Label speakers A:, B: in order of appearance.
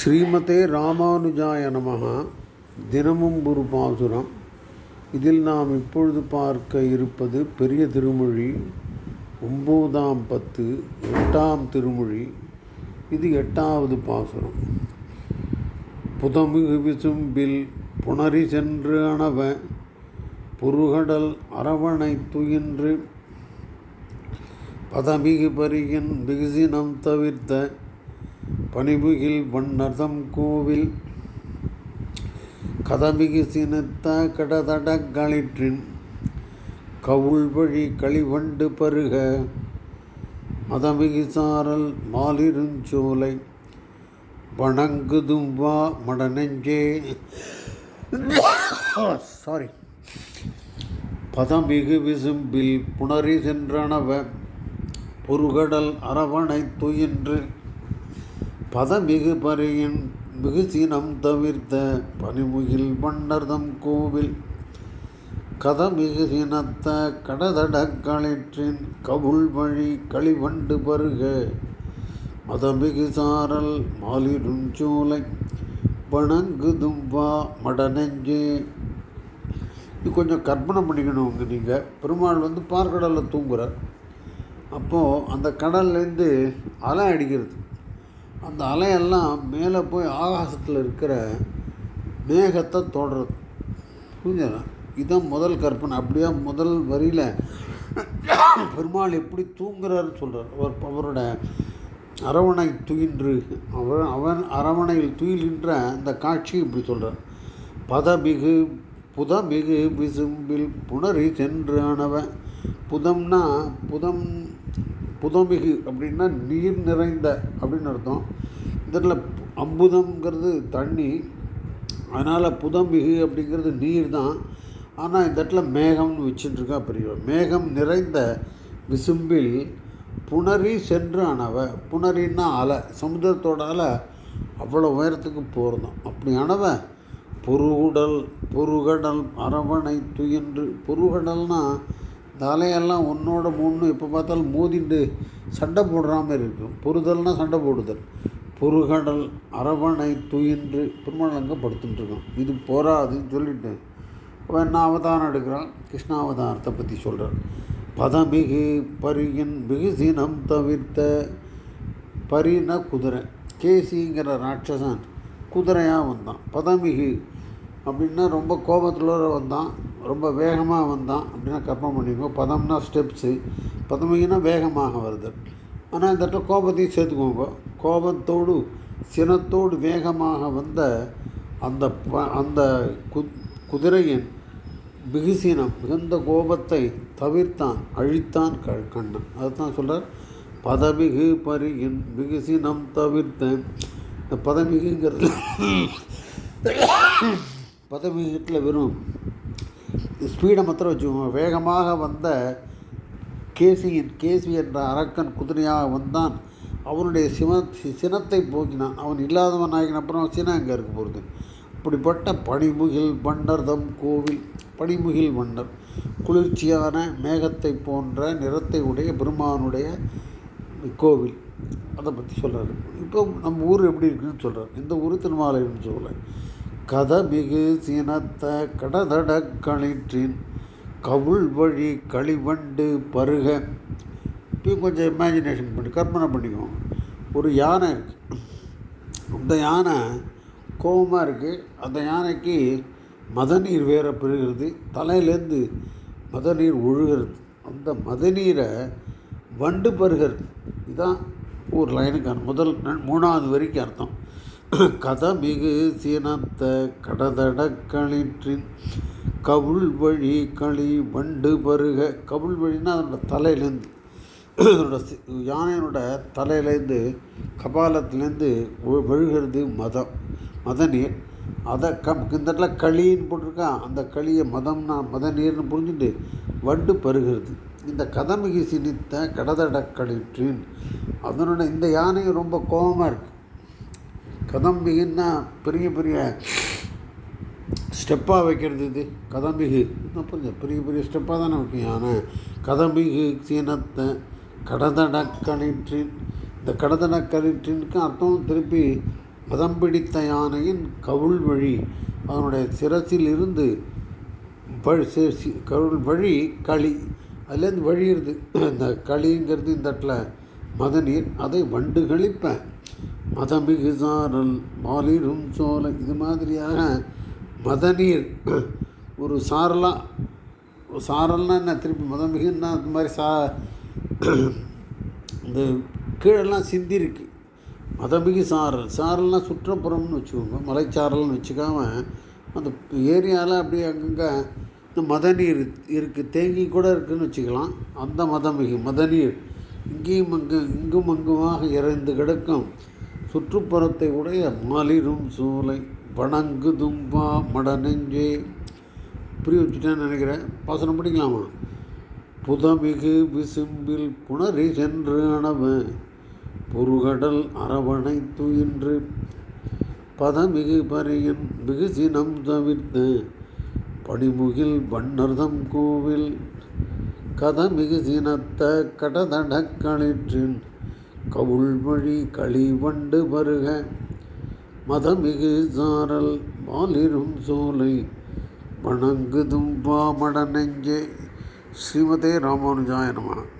A: ஸ்ரீமதே ராமானுஜாய நமகா தினமும் ஒரு பாசுரம். இதில் நாம் இப்பொழுது பார்க்க இருப்பது பெரிய திருமொழி ஒம்போதாம் பத்து எட்டாம் திருமொழி. இது எட்டாவது பாசுரம். புதமிகு விசும்பில் புணரி சென்று அணவ புருகடல் அரவணை துயின்று. பதமிகு பரியின் பிகுசினம் தவிர்த்த பணிபுகில் வண்ணர்தம் கோவில். கதமிகு சினத்த கடதடக்களிற்றின் கவுள் வழி களிவண்டு பருக. மதமிகு சாரல் மாலிருஞ்சோலை வணங்குதும் வா மடநெஞ்சே. சாரி பதமிகு விசும்பில் புணரி சென்றனவ பொருகடல் அரவணை துயின்று பதமிகு பரியின் மிகுசினம் தவிர்த்த பனிமுகில் மன்னர்தம் கோவில். கதமிகு சினத்த கடதடக்களிற்றின் கவுள் வழி களிவண்டு பருக. மதமிகு சாரல் மாலிருஞ்சோலை வணங்குதும் வா மடநெஞ்சு. இது கொஞ்சம் கற்பனை பண்ணிக்கணும் நீங்கள் பெருமாள் வந்து பார்க்கடலில் தூங்குறார். அப்போது அந்த கடல்லேருந்து அலை அடிக்கிறது. அந்த அலையெல்லாம் மேலே போய் ஆகாசத்தில் இருக்கிற மேகத்தை தொடுறது. புரிஞ்சதா? இதுதான் முதல் கற்பனை. அப்படியே முதல் வரியில் பெருமாள் எப்படி தூங்குறாருன்னு சொல்கிறார் அவர் அவரோட அரவணை துயின்று அவன் அவன் அரவணையில் துயில்கின்ற அந்த காட்சி இப்படி சொல்கிறார் பதமிகு புதமிகு விசும்பில் புணரி சென்று ஆனவன். புதம்னா புதம் புதமிகு அப்படின்னா நீர் நிறைந்த அப்படின்னு அர்த்தம். இதில் அம்புதம்ங்கிறது தண்ணி. அதனால் புதமிகு அப்படிங்கிறது நீர் தான். ஆனால் இந்த இடத்துல மேகம்னு வச்சுட்டுருக்கா பெரியவர் மேகம் நிறைந்த விசும்பில் புணரி சென்று அணவ புணரின்னா அலை. சமுத்திரத்தோட அலை அவ்வளோ உயரத்துக்கு போகிறதும் அப்படி அணவ பொருகுடல் பொருகடல் அரவணை துயன்று பொருகடல்னால் தலையெல்லாம் ஒன்றோட மூணு எப்போ பார்த்தாலும் மோதிண்டு சண்டை போடுற மாதிரி இருக்கும். பொருதல்னா சண்டை போடுதல். பொறுகடல் அரவணை துயின்று பெருமாள் படுத்துட்டுருக்கான் இது போராதுன்னு சொல்லிட்டு அவன் என்ன அவதாரம் எடுக்கிறான்? கிருஷ்ணாவதாரத்தை பற்றி சொல்கிறார் பதமிகு பரியின் மிகுசினம் தவிர்த்த பரின குதிரை. கேசிங்கிற ராட்சசன் குதிரையாக வந்தான். பதமிகு அப்படின்னா ரொம்ப கோபத்தில் வந்தான். ரொம்ப வேகமாக வந்தான் அப்படின்னா கற்பனை பண்ணிக்கோ. பதம்னா ஸ்டெப்ஸு பதமிங்கன்னா வேகமாக வருது. ஆனால் இந்த இடத்துல கோபத்தையும் சேர்த்துக்கோங்க. கோபத்தோடு சினத்தோடு வேகமாக வந்த அந்த ப அந்த கு குதிரையின் பிகுசினம் மிகுந்த கோபத்தை தவிர்த்தான் அழித்தான் க கண்ணன். அதுதான் சொல்கிறார் பதமிகு பரியின் பிகுசினம் தவிர்த்தேன். இந்த பதமிகுங்கிறது பதமிகத்தில் வெறும் ஸ்பீடை மாத்திரம் வச்சுக்கோங்க. வேகமாக வந்த கேசியின் கேசி என்ற அரக்கன் குதிரையாக வந்தான். அவனுடைய சிவ சினத்தை போக்கினான். அவன் இல்லாதவன் ஆகின அப்புறம் சினம் அங்கே இருக்க போகிறது அப்படிப்பட்ட பனிமுகில் மன்னர்தம் கோவில் பனிமுகில் மன்னர் குளிர்ச்சியான மேகத்தை போன்ற நிறத்தை உடைய பெருமானுடைய கோவில். அதை பற்றி சொல்கிறாரு இப்போ நம்ம ஊர் எப்படி இருக்குன்னு சொல்கிறார் இந்த ஊர் திருமாலைன்னு சொல்லலை கதமிகு சினத்த கடதட களிற்றின் கவுள் வழி களிவண்டு பருக. இப்பயும் கொஞ்சம் இமேஜினேஷன் பண்ணி கற்பனை பண்ணிக்குவோம் ஒரு யானை இருக்குது அந்த யானை கோபமாக இருக்குது அந்த யானைக்கு மதநீர் வேற பெறுகிறது. தலையிலேருந்து மதநீர் ஒழுகிறது. அந்த மதநீரை வண்டு பருகிறது. இதுதான் ஒரு லைனுக்கான முதல் மூணாவது வரைக்கும் அர்த்தம். கதமிகு சினத்த கடதடக்களிற்றின் கவுள் வழி களி வண்டு பருக கவுள் வழின்னா அதனோட தலையிலேருந்து அதனோட யானையினோட தலையிலேருந்து கபாலத்துலேருந்து வழுகிறது மதம். மத நீர் அதை க இந்த இடத்துல களின்னு போட்டிருக்கான் அந்த களியை மதம்னா மத நீர்னு புரிஞ்சுட்டு வண்டு பருகிறது. இந்த கதமிகு சினித்த கடதடக்களிற்றின் அதனோட இந்த யானையும் ரொம்ப கோபமாக இருக்குது கதம்பிகின்னா பெரிய பெரிய ஸ்டெப்பாக வைக்கிறது இது. கதம்பிகு. இன்னும் புரிஞ்சு? பெரிய பெரிய ஸ்டெப்பாக தானே வைக்கும். யானை கதம்பிகு சீனத்தை கடதடக்களிற்றின் இந்த கடதடக்களிற்றினுக்கு அர்த்தம் திருப்பி மதம் பிடித்த யானையின் கவுள் வழி அதனுடைய சிரசில் இருந்து வழி சி- கவுள் வழி களி. அதுலேருந்து வழியிறது. இந்த களிங்கிறது இந்த இடத்துல மதநீர். அதை வண்டு கழிப்பேன். மதமிகு சாரல் மாலிரும் சோலை. இது மாதிரியாக மதநீர் ஒரு சாரலாக சாரல்னா என்ன திருப்பி? மதமிகுன்னா அந்த மாதிரி சா இந்த கீழெல்லாம் சிந்திருக்கு. மதமிகு சாரல் சாரல்னால் சுற்றுப்புறம்னு வச்சுக்கோங்க. மலைச்சாரல்னு வச்சுக்காம அந்த ஏரியாவில் அப்படியே அங்கங்கே இந்த மதநீர் இருக்குது தேங்கி கூட இருக்குன்னு வச்சுக்கலாம். அந்த மதமிகு மதநீர். இங்கேயும் அங்கு இங்கும் அங்குமாக இறைந்து கிடக்கும். சுற்றுப்புறத்தை உடைய மாலிரும் சூலை வணங்கு தும்பா மடநெஞ்சே. புரிய வச்சுட்டேன்னு நினைக்கிறேன். பாசனம் படிக்கலாமா? புதமிகு விசும்பில் புணரி சென்று அணவன். புருகடல் அரவணை துயின்று பதமிகு பரியன் மிகுசினம் தவிர்த்து. பணிமுகில் வண்ணர்தம் கோவில் கதமிகு சினத்த கடதடக்களிற்றின் களிற்றின் கவுள் வழி களி வண்டு மதமிகு சாரல் மாலிரும் சோலை வணங்குதும் பாமட நெஞ்சே ஸ்ரீமதே ராமானுஜாய நமः.